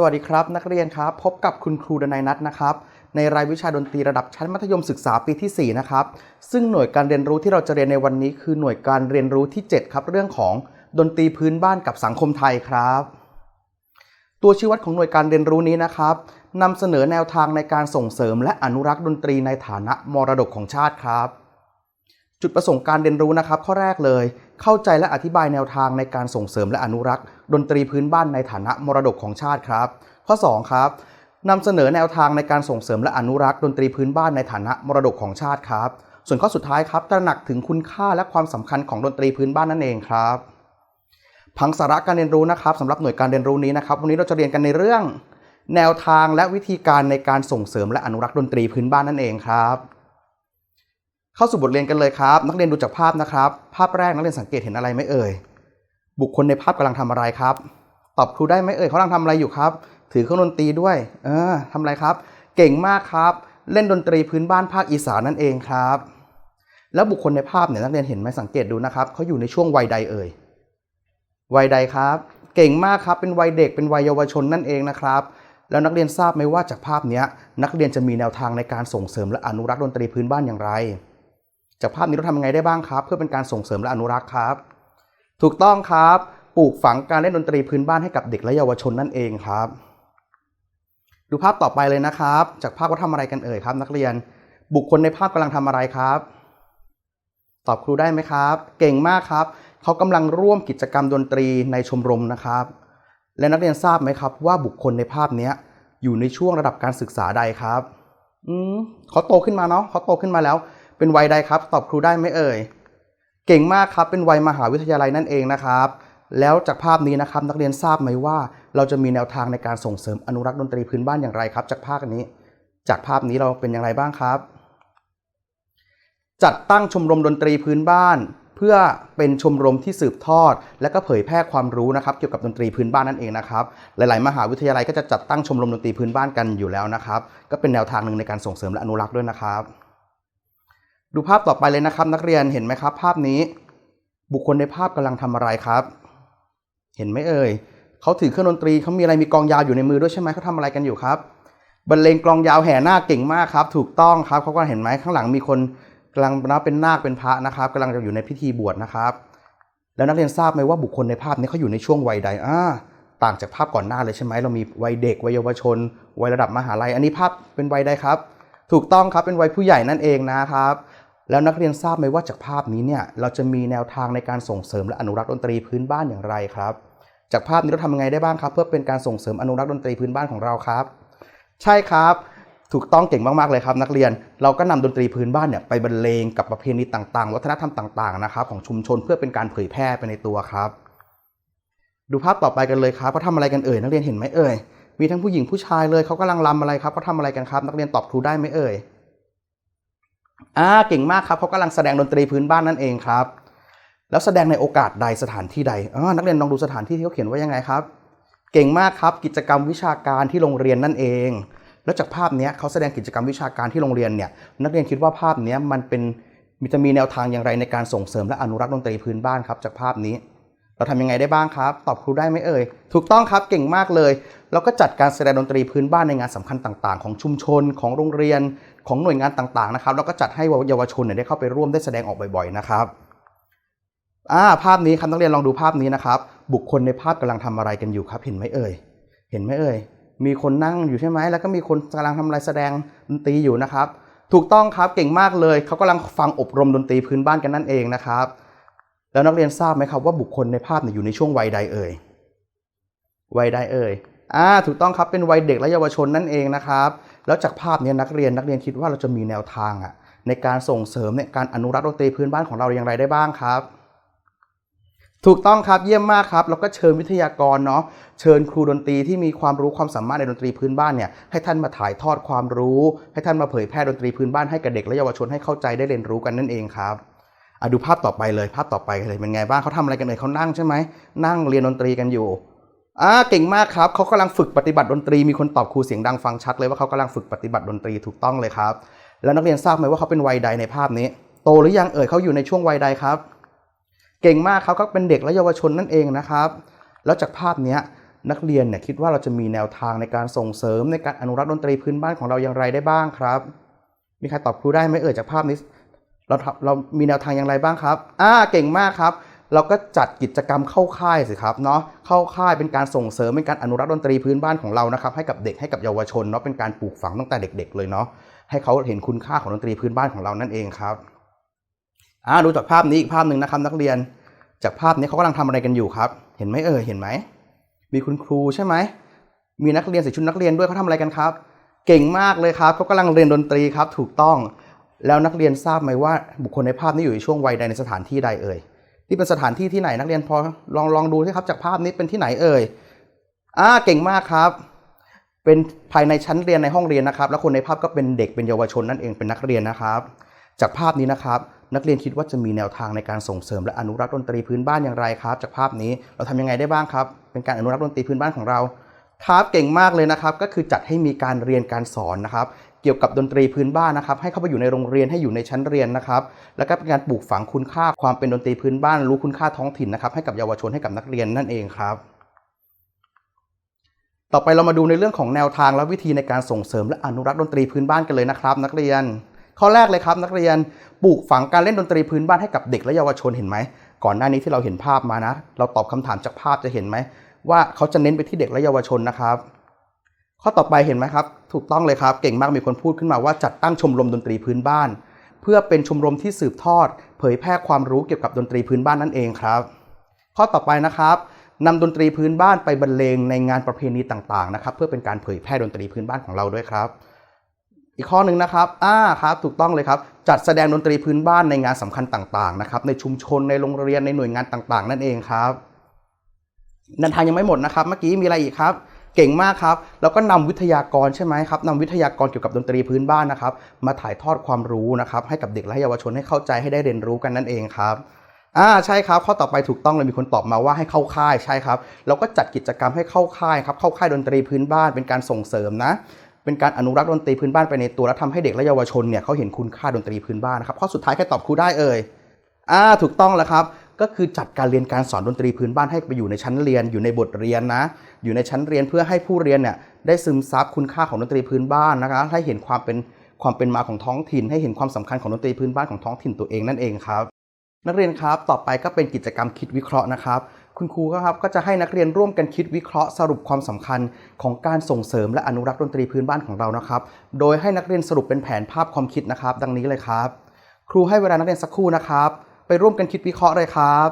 สวัสดีครับ นักเรียนครับ พบกับคุณครูดนัยนัทนะครับ ในรายวิชาดนตรีระดับชั้นมัธยมศึกษาปีที่ 4 นะครับ ซึ่งหน่วยการเรียนรู้ที่เราจะเรียนในวันนี้ คือหน่วยการเรียนรู้ที่ 7 ครับ เรื่องของดนตรีพื้นบ้านกับสังคมไทยครับ ตัวชี้วัดของหน่วยการเรียนรู้นี้นะครับนำเสนอแนวทางในการส่งเสริม และอนุรักษ์ดนตรีในฐานะมรดกของชาติครับ จุดประสงค์การเรียนรู้นะครับ ข้อแรกเลย เข้าใจและอธิบายแนวทางในการส่งเสริมและอนุรักษ์ ดนตรีพื้นบ้านในฐานะมรดกของชาติครับ ข้อ 2 ครับนำเสนอแนวทางในการส่งเสริมและอนุรักษ์ดนตรีพื้นบ้านในฐานะมรดกของชาติครับ ส่วนข้อสุดท้ายครับตระหนักถึงคุณค่าและความสำคัญของดนตรีพื้นบ้านนั่นเองครับ พังสาระการเรียนรู้นะครับสำหรับหน่วยการเรียนรู้นี้นะครับ วันนี้เราจะเรียนกันในเรื่อง แนวทางและวิธีการในการส่งเสริมและอนุรักษ์ดนตรีพื้นบ้านนั่นเองครับ เข้าสู่บทเรียนกันเลยครับ นักเรียนดูจากภาพนะครับ ภาพแรกนักเรียนสังเกตเห็นอะไรไหมเอ่ย บุคคลในภาพกำลังทำอะไรครับ ตอบครูได้ไหมเอ่ยเขากำลังทำอะไรอยู่ครับ ถือเครื่องดนตรีด้วย เออทำอะไรครับ เก่งมากครับ เล่นดนตรีพื้นบ้านภาคอีสานนั่นเองครับ แล้วบุคคลในภาพเนี่ยนักเรียนเห็นไหมสังเกตดูนะครับเขาอยู่ในช่วงวัยใดเอ่ย วัยใดครับ เก่งมากครับ เป็นวัยเด็ก เป็นวัยเยาวชนนั่นเองนะครับแล้วนักเรียนทราบไหมว่าจากภาพนี้นักเรียนจะมีแนวทางในการส่งเสริมและอนุรักษ์ดนตรีพื้นบ้านอย่างไร จากภาพนี้เราทำยังไงได้บ้างครับ เพื่อเป็นการส่งเสริมและอนุรักษ์ครับ ถูกต้องครับ ปลูกฝังการเล่นดนตรีพื้นบ้านให้กับเด็กและเยาวชนนั่นเองครับ ดูภาพต่อไปเลยนะครับ จากภาพว่าทำอะไรกันเอ่ยครับ นักเรียน บุคคลในภาพกำลังทำอะไรครับ ตอบครูได้ไหมครับ เก่งมากครับ เขากำลังร่วมกิจกรรมดนตรีในชมรมนะครับ และนักเรียนทราบไหมครับ ว่าบุคคลในภาพนี้อยู่ในช่วงระดับการศึกษาใดครับ อืมเขาโตขึ้นมาเนาะเขาโตขึ้นมาแล้ว เป็นวัยใดครับ ตอบครูได้ไหมเอ่ย เก่งมากครับ เป็นวัยมหาวิทยาลัยนั่นเองนะครับ แล้วจากภาพนี้นะครับนักเรียนทราบไหมว่า เราจะมีแนวทางในการส่งเสริมอนุรักษ์ดนตรีพื้นบ้านอย่างไรครับ จากภาพนี้ จากภาพนี้เราเป็นอย่างไรบ้างครับ จัดตั้งชมรมดนตรีพื้นบ้าน เพื่อเป็นชมรมที่สืบทอด และก็เผยแพร่ความรู้นะครับ เกี่ยวกับดนตรีพื้นบ้านนั่นเองนะครับ หลาย ๆ มหาวิทยาลัยก็จะจัดตั้งชมรมดนตรีพื้นบ้านกันอยู่แล้วนะครับ ก็เป็นแนวทางหนึ่งในการส่งเสริมและอนุรักษ์ด้วยนะครับ ดูภาพต่อไปเลยนะครับ นักเรียนเห็นไหมครับ ภาพนี้ บุคคลในภาพกำลังทำอะไรครับ เห็นไหมเอ่ยเขาถือเครื่องดนตรีเขามีอะไรมีกองยาวอยู่ในมือด้วยใช่ไหมเขาทำอะไรกันอยู่ครับบรรเลงกลองยาวแห่นาคเก่งมากครับ ถูกต้องครับเขาก็เห็นไหมข้างหลังมีคนกำลังนับเป็นนาคเป็นพระนะครับกำลังจะอยู่ในพิธีบวชนะครับ แล้วนักเรียนทราบไหมว่าบุคคลในภาพนี้เขาอยู่ในช่วงวัยใดอ่าต่างจากภาพก่อนหน้าเลยใช่ไหมเรามีวัยเด็กวัยเยาวชน วัยระดับมหาลัย อันนี้ภาพเป็นวัยใดครับ ถูกต้องครับเป็นวัยผู้ใหญ่นั่นเองนะครับ แล้วนักเรียนทราบไหมว่าจากภาพนี้เนี่ยเราจะมีแนวทางในการส่งเสริมและอนุรักษ์ดนตรีพื้นบ้านอย่างไรครับ จากภาพนี้เราทำยังไงได้บ้างครับ เพื่อเป็นการส่งเสริมอนุรักษ์ดนตรีพื้นบ้านของเราครับ ใช่ครับ ถูกต้องเก่งมากๆเลยครับ นักเรียนเราก็นำดนตรีพื้นบ้านเนี่ยไปบรรเลงกับประเพณีต่างๆ วัฒนธรรมต่างๆนะครับของชุมชนเพื่อเป็นการเผยแพร่ไปในตัวครับ ดูภาพต่อไปกันเลยครับเขาทำอะไรกันเอ่ยนักเรียนเห็นไหมเอ่ยมีทั้งผู้หญิงผู้ชายเลยเขากำลังรำอะไรครับเขาทำอะไรกันครับ นักเรียนตอบครูได้ไหมเอ่ย อ่าเก่งมากครับเขากำลังแสดงดนตรีพื้นบ้านนั่นเองครับ แล้วแสดงในโอกาสใดสถานที่ใดอ่านักเรียนลองดูสถานที่ที่เขาเขียนว่ายังไงครับ เก่งมากครับกิจกรรมวิชาการที่โรงเรียนนั่นเอง แล้วจากภาพนี้เขาแสดงกิจกรรมวิชาการที่โรงเรียนเนี่ยนักเรียนคิดว่าภาพนี้มันเป็นมีจะมีแนวทางอย่างไรในการส่งเสริมและอนุรักษ์ดนตรีพื้นบ้านครับจากภาพนี้ เราทำยังไงได้บ้างครับ ตอบครูได้ไหมเอ่ยถูกต้องครับเก่งมากเลยเราก็จัดการแสดงดนตรีพื้นบ้านในงานสำคัญต่าง ๆ ของชุมชนของโรงเรียน ของหน่วยงานต่างๆนะครับแล้วก็จัดให้เยาวชนเนี่ยได้เข้าไปร่วมได้แสดงออกบ่อยๆนะครับอ่าภาพนี้ครับนักเรียนลองดูภาพนี้นะครับ บุคคลในภาพกำลังทำอะไรกันอยู่ครับ เห็นไหมเอ่ย เห็นไหมเอ่ย มีคนนั่งอยู่ใช่ไหมแล้วก็มีคนกำลังทำอะไรแสดงดนตรีอยู่นะครับ ถูกต้องครับเก่งมากเลยเขากำลังฟังอบรมดนตรีพื้นบ้านกันนั่นเองนะครับ แล้วนักเรียนทราบไหมครับว่าบุคคลในภาพเนี่ยอยู่ในช่วงวัยใดเอ่ยวัยใดเอ่ยอ่าถูกต้องครับเป็นวัยเด็กและเยาวชนนั่นเองนะครับ แล้วจากภาพนี้นักเรียนนักเรียนคิดว่าเราจะมีแนวทางอะในการส่งเสริมเนี่ยการอนุรักษ์ดนตรีพื้นบ้านของเราอย่างไรได้บ้างครับ ถูกต้องครับเยี่ยมมากครับ แล้วก็เชิญวิทยากรเนาะเชิญครูดนตรีที่มีความรู้ความสามารถในดนตรีพื้นบ้านเนี่ยให้ท่านมาถ่ายทอดความรู้ ให้ท่านมาเผยแพร่ดนตรีพื้นบ้านให้กับเด็กและเยาวชนให้เข้าใจได้เรียนรู้กันนั่นเองครับอะดูภาพต่อไปเลยภาพต่อไปเลยเป็นไงบ้างเขาทำอะไรกันเลยเขานั่งใช่ไหมนั่งเรียนดนตรีกันอยู่ อ่าเก่งมากครับเขากำลังฝึกปฏิบัติดนตรี มีคนตอบครูเสียงดังฟังชัดเลยว่าเขากำลังฝึกปฏิบัติดนตรีถูกต้องเลยครับ แล้วนักเรียนทราบไหมว่าเขาเป็นวัยใดในภาพนี้ โตหรือยังเอ่ยเขาอยู่ในช่วงวัยใดครับ เก่งมากครับก็เป็นเด็กและเยาวชนนั่นเองนะครับ แล้วจากภาพนี้นักเรียนเนี่ยคิดว่าเราจะมีแนวทางในการส่งเสริมในการอนุรักษ์ดนตรีพื้นบ้านของเราอย่างไรได้บ้างครับ มีใครตอบครูได้ไหมเอ่ยจากภาพนี้เราเรามีแนวทางอย่างไรบ้างครับ อ่า เก่งมากครับ เราก็จัดกิจกรรมเข้าค่ายสิครับเนาะเข้าค่ายเป็นการส่งเสริมเป็นการอนุรักษ์ดนตรีพื้นบ้านของเรานะครับให้กับเด็กให้กับเยาวชนเนาะเป็นการปลูกฝังตั้งแต่เด็ก ๆ เลยเนาะให้เขาเห็นคุณค่าของดนตรีพื้นบ้านของเรานั่นเองครับอ่าดูจากภาพนี้อีกภาพหนึ่งนะครับนักเรียน จากภาพนี้เขากำลังทำอะไรกันอยู่ครับ เห็นไหมเออเห็นไหมมีคุณครูใช่ไหมมีนักเรียนใส่ชุดนักเรียนด้วยเขาทำอะไรกันครับ เก่งมากเลยครับเขากำลังเรียนดนตรีครับถูกต้องแล้วนักเรียนทราบไหมว่าบุคคลในภาพนี้อยู่ในช่วงวัยใดในสถานที่ใดเอ่ย นี่เป็นสถานที่ที่ไหนนักเรียนพอลองลองดูสิครับจากภาพนี้เป็นที่ไหนเอ่ยอ่าเก่งมากครับ เป็นภายในชั้นเรียนในห้องเรียนนะครับ แล้วคนในภาพก็เป็นเด็กเป็นเยาวชนนั่นเองเป็นนักเรียนนะครับ จากภาพนี้นะครับ นักเรียนคิดว่าจะมีแนวทางในการส่งเสริมและอนุรักษ์ดนตรีพื้นบ้านอย่างไรครับ จากภาพนี้เราทำยังไงได้บ้างครับ เป็นการอนุรักษ์ดนตรีพื้นบ้านของเราครับเก่งมากเลยนะครับ ก็คือจัดให้มีการเรียนการสอนนะครับ กี่ยวกับดนตรีพื้นบ้านนะครับให้เข้าไปอยู่ในโรงเรียนให้อยู่ในชั้นเรียนนะครับแล้วก็เป็นการปลูกฝังคุณค่าความเป็นดนตรีพื้นบ้านรู้คุณค่าท้องถิ่นนะครับให้กับเยาวชนให้กับนักเรียนนั่นเองครับต่อไปเรามาดูในเรื่องของแนวทางและวิธีในการส่งเสริมและอนุรักษ์ดนตรีพื้นบ้านกันเลยนะครับ นักเรียน ข้อแรกเลยครับ นักเรียนปลูกฝังการเล่นดนตรีพื้นบ้านให้กับเด็กและเยาวชนเห็นไหมก่อนหน้านี้ที่เราเห็นภาพมานะ เราตอบคำถามจากภาพจะเห็นไหมว่าเขาจะเน้นไปที่เด็กและเยาวชนนะครับ ข้อต่อไปเห็นไหมครับ ถูกต้องเลยครับ เก่งมากมีคนพูดขึ้นมาว่าจัดตั้งชมรมดนตรีพื้นบ้าน เพื่อเป็นชมรมที่สืบทอด เผยแพร่ความรู้เกี่ยวกับดนตรีพื้นบ้านนั่นเองครับ ข้อต่อไปนะครับนำดนตรีพื้นบ้านไปบรรเลงในงานประเพณีต่างๆนะครับ เพื่อเป็นการเผยแพร่ดนตรีพื้นบ้านของเราด้วยครับ อีกข้อหนึ่งนะครับอ่าครับ ถูกต้องเลยครับ จัดแสดงดนตรีพื้นบ้านในงานสำคัญต่างๆนะครับ ในชุมชนในโรงเรียนในหน่วยงานต่างๆ นั่นเองครับนันทางยังไม่หมดนะครับ เมื่อกี้มีอะไรอีกครับ เก่งมากครับ แล้วก็นำวิทยากรใช่ไหมครับนำวิทยากรเกี่ยวกับดนตรีพื้นบ้านนะครับ มาถ่ายทอดความรู้นะครับ ให้กับเด็กและเยาวชนให้เข้าใจให้ได้เรียนรู้กันนั่นเองครับอ่าใช่ครับ ข้อต่อไปถูกต้องเลยมีคนตอบมาว่าให้เข้าค่ายใช่ครับเราก็จัดกิจกรรมให้เข้าค่ายครับเข้าค่ายดนตรีพื้นบ้านเป็นการส่งเสริมนะเป็นการอนุรักษ์ดนตรีพื้นบ้านไปในตัวและทำให้เด็กและเยาวชนเนี่ยเขาเห็นคุณค่าดนตรีพื้นบ้านนะครับข้อสุดท้ายใครตอบครูได้เอ่ยอ่าถูกต้องแล้วครับ ก็คือจัดการเรียนการสอนดนตรีพื้นบ้านให้ไปอยู่ในชั้นเรียน อยู่ในบทเรียนนะ อยู่ในชั้นเรียนเพื่อให้ผู้เรียนเนี่ยได้ซึมซับคุณค่าของดนตรีพื้นบ้านนะครับให้เห็นความเป็นความเป็นมาของท้องถิ่น ให้เห็นความสำคัญของดนตรีพื้นบ้านของท้องถิ่นตัวเองนั่นเองครับ นักเรียนครับต่อไปก็เป็นกิจกรรมคิดวิเคราะห์นะครับคุณครูก็ครับก็จะให้นักเรียนร่วมกันคิดวิเคราะห์สรุปความสำคัญของการส่งเสริมและอนุรักษ์ดนตรีพื้นบ้านของเรานะครับ โดยให้นักเรียนสรุปเป็นแผนภาพความคิดนะครับ ดังนี้เลยครับ ครูให้เวลานักเรียนสักครู่นะครับ ไปร่วมกันคิดวิเคราะห์เลยครับ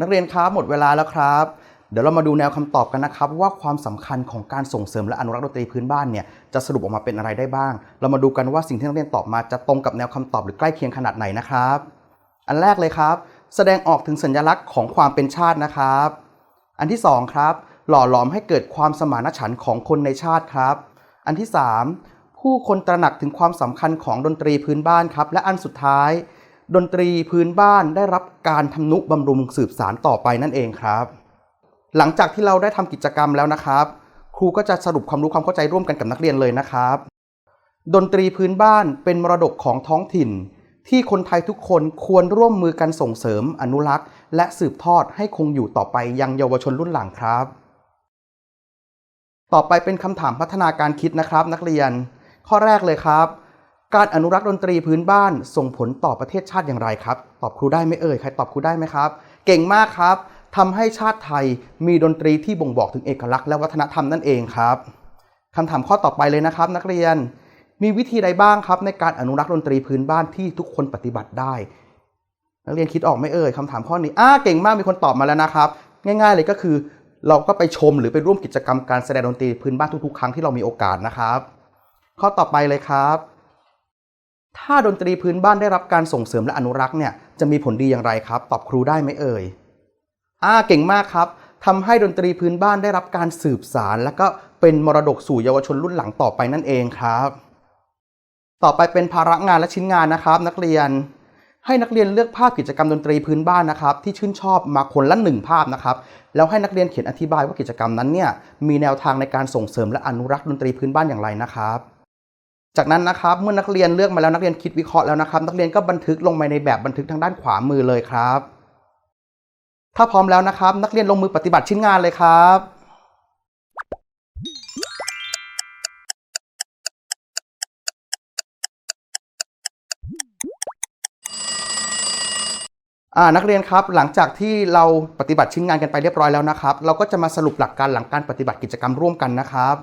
นักเรียนครับหมดเวลาแล้วครับ เดี๋ยวเรามาดูแนวคำตอบกันนะครับ ว่าความสำคัญของการส่งเสริมและอนุรักษ์ดนตรีพื้นบ้านเนี่ยจะสรุปออกมาเป็นอะไรได้บ้าง เรามาดูกันว่าสิ่งที่นักเรียนตอบมาจะตรงกับแนวคำตอบหรือใกล้เคียงขนาดไหนนะครับ อันแรกเลยครับ แสดงออกถึงสัญลักษณ์ของความเป็นชาตินะครับ อันที่สองครับ หล่อหลอมให้เกิดความสมานฉันท์ของคนในชาติครับ อันที่สามผู้คนตระหนักถึงความสำคัญของดนตรีพื้นบ้านครับ และอันสุดท้าย ดนตรีพื้นบ้านได้รับการทำนุบำรุงสืบสารต่อไปนั่นเองครับ หลังจากที่เราได้ทำกิจกรรมแล้วนะครับ ครูก็จะสรุปความรู้ความเข้าใจร่วมกันกับนักเรียนเลยนะครับดนตรีพื้นบ้านเป็นมรดกของท้องถิ่น ที่คนไทยทุกคนควรร่วมมือกันส่งเสริม อนุรักษ์ และสืบทอดให้คงอยู่ต่อไปยังเยาวชนรุ่นหลังครับ ต่อไปเป็นคำถามพัฒนาการคิดนะครับนักเรียน ข้อแรกเลยครับ การอนุรักษ์ดนตรีพื้นบ้านส่งผลต่อประเทศชาติอย่างไรครับ ตอบครูได้ไหมเอ่ยใครตอบครูได้ไหมครับ เก่งมากครับทำให้ชาติไทยมีดนตรีที่บ่งบอกถึงเอกลักษณ์และวัฒนธรรมนั่นเองครับคำถามข้อต่อไปเลยนะครับ นักเรียนมีวิธีใดบ้างครับ ในการอนุรักษ์ดนตรีพื้นบ้านที่ทุกคนปฏิบัติได้ นักเรียนคิดออกไหมเอ่ยคำถามข้อนี้อ่าเก่งมากมีคนตอบมาแล้วนะครับ ง่าย ๆ เลยก็คือ เราก็ไปชมหรือไปร่วมกิจกรรมการแสดงดนตรีพื้นบ้านทุกๆ ครั้งที่เรามีโอกาสนะครับ ข้อต่อไปเลยครับ ถ้าดนตรีพื้นบ้านได้รับการส่งเสริมและอนุรักษ์เนี่ยจะมีผลดีอย่างไรครับ ตอบครูได้ไหมเอ่ยอ่าเก่งมากครับทำให้ดนตรีพื้นบ้านได้รับการสืบสาร และก็เป็นมรดกสู่เยาวชนรุ่นหลังต่อไปนั่นเองครับ ต่อไปเป็นภาระงานและชิ้นงานนะครับ นักเรียน ให้นักเรียนเลือกภาพกิจกรรมดนตรีพื้นบ้านนะครับที่ชื่นชอบมาคนละหนึ่งภาพนะครับแล้วให้นักเรียนเขียนอธิบายว่ากิจกรรมนั้นเนี่ยมีแนวทางในการส่งเสริมและอนุรักษ์ดนตรีพื้นบ้านอย่างไรนะครับ จากนั้นนะครับเมื่อนักเรียนเลือกมาแล้วนักเรียนคิดวิเคราะห์แล้วนะครับ นักเรียนก็บันทึกลงไปในแบบบันทึกทางด้านขวามือเลยครับ ถ้าพร้อมแล้วนะครับ นักเรียนลงมือปฏิบัติชิ้นงานเลยครับ นักเรียนครับหลังจากที่เราปฏิบัติชิ้นงานกันไปเรียบร้อยแล้วนะครับ เราก็จะมาสรุปหลักการหลังการปฏิบัติกิจกรรมร่วมกันนะครับ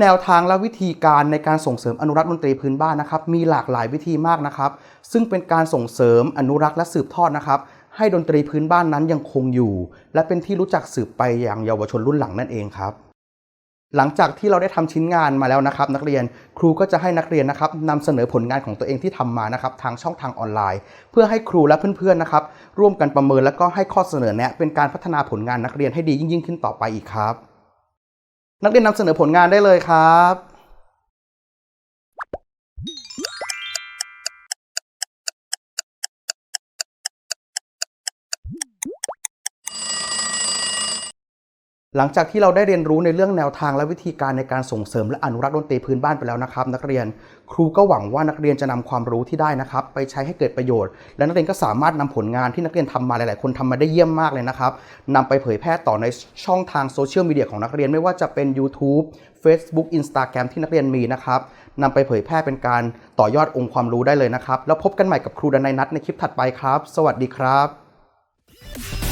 แนวทางและวิธีการในการส่งเสริมอนุรักษ์ดนตรีพื้นบ้านนะครับ มีหลากหลายวิธีมากนะครับ ซึ่งเป็นการส่งเสริมอนุรักษ์และสืบทอดนะครับ ให้ดนตรีพื้นบ้านนั้นยังคงอยู่ และเป็นที่รู้จักสืบไปอย่างเยาวชนรุ่นหลังนั่นเองครับ หลังจากที่เราได้ทำชิ้นงานมาแล้วนะครับ นักเรียนครูก็จะให้นักเรียนนะครับนำเสนอผลงานของตัวเองที่ทำมานะครับทางช่องทางออนไลน์ เพื่อให้ครูและเพื่อนๆนะครับร่วมกันประเมินและก็ให้ข้อเสนอแนะเป็นการพัฒนาผลงานนักเรียนให้ดียิ่ง ๆ ขึ้นต่อไปอีกครับ นักเรียนนำเสนอผลงานได้เลยครับ หลังจากที่เราได้เรียนรู้ในเรื่องแนวทางและวิธีการในการส่งเสริมและอนุรักษ์ดนตรีพื้นบ้านไปแล้วนะครับ นักเรียนครูก็หวังว่านักเรียนจะนำความรู้ที่ได้นะครับ ไปใช้ให้เกิดประโยชน์ และนักเรียนก็สามารถนำผลงานที่นักเรียนทำมาหลาย ๆ คนทำมาได้เยี่ยมมากเลยนะครับนำไปเผยแพร่ต่อในช่องทางโซเชียลมีเดียของนักเรียนไม่ว่าจะเป็น YouTube Facebook Instagram ที่นักเรียนมีนะครับนำไปเผยแพร่เป็นการต่อยอดองค์ความรู้ได้เลยนะครับ แล้วพบกันใหม่กับครูดนัยนัทในคลิปถัดไปครับ สวัสดีครับ